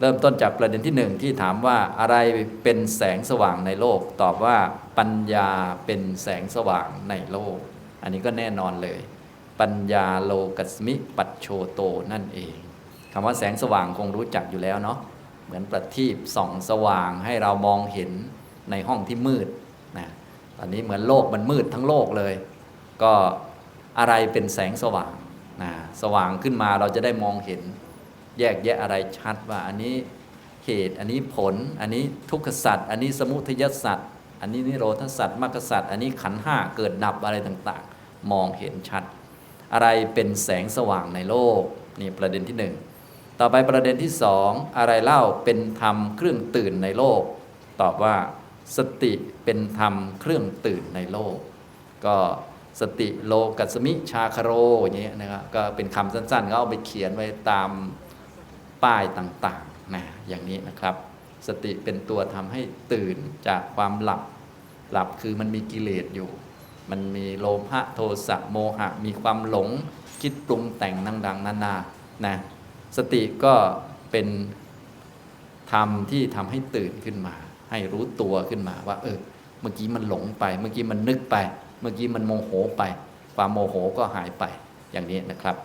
เริ่มต้นจากประเด็นที่หนึ่งที่ถามว่าอะไรเป็นแสงสว่างในโลก ตอบว่าปัญญาเป็นแสงสว่างในโลก อันนี้ก็แน่นอนเลย ปัญญาโลกัสมิปัจโชโตนั่นเองคำว่าแสงสว่างคงรู้จักอยู่แล้วเนาะเหมือนประทีปส่องสว่างให้เรามองเห็นในห้องที่มืดนะตอนนี้เหมือนโลกมันมืดทั้งโลกเลย ก็อะไรเป็นแสงสว่างนะสว่างขึ้นมาเราจะได้มองเห็น แยกแยะอะไรชัดว่าอันนี้เหตุอันนี้ผล อันนี้ทุกขสัตว์อันนี้สมุทัยสัตว์อันนี้นิโรธสัตว์มรรคสัตว์อันนี้ขันห้าเกิดดับอะไรต่างๆ มองเห็นชัด อะไรเป็นแสงสว่างในโลกนี่ประเด็นที่หนึ่งต่อไปประเด็นที่สองอะไรเล่าเป็นธรรมเครื่องตื่นในโลก ตอบว่าสติเป็นธรรมเครื่องตื่นในโลก ก็สติโลกัสมิชาคโรอย่างเงี้ยนะครับก็เป็นคำสั้นๆก็เอาไปเขียนไว้ตาม ป้ายต่างๆนะอย่างนี้นะครับ สติเป็นตัวทำให้ตื่นจากความหลับ หลับคือมันมีกิเลสอยู่ มันมีโลภะโทสะโมหะ มีความหลงคิดปรุงแต่งดังๆนานานะสติก็เป็นธรรมที่ทำให้ตื่นขึ้นมา ให้รู้ตัวขึ้นมาว่า เออ เมื่อกี้มันหลงไป เมื่อกี้มันนึกไป เมื่อกี้มันโมโหไป ความโมโหก็หายไปอย่างนี้นะครับ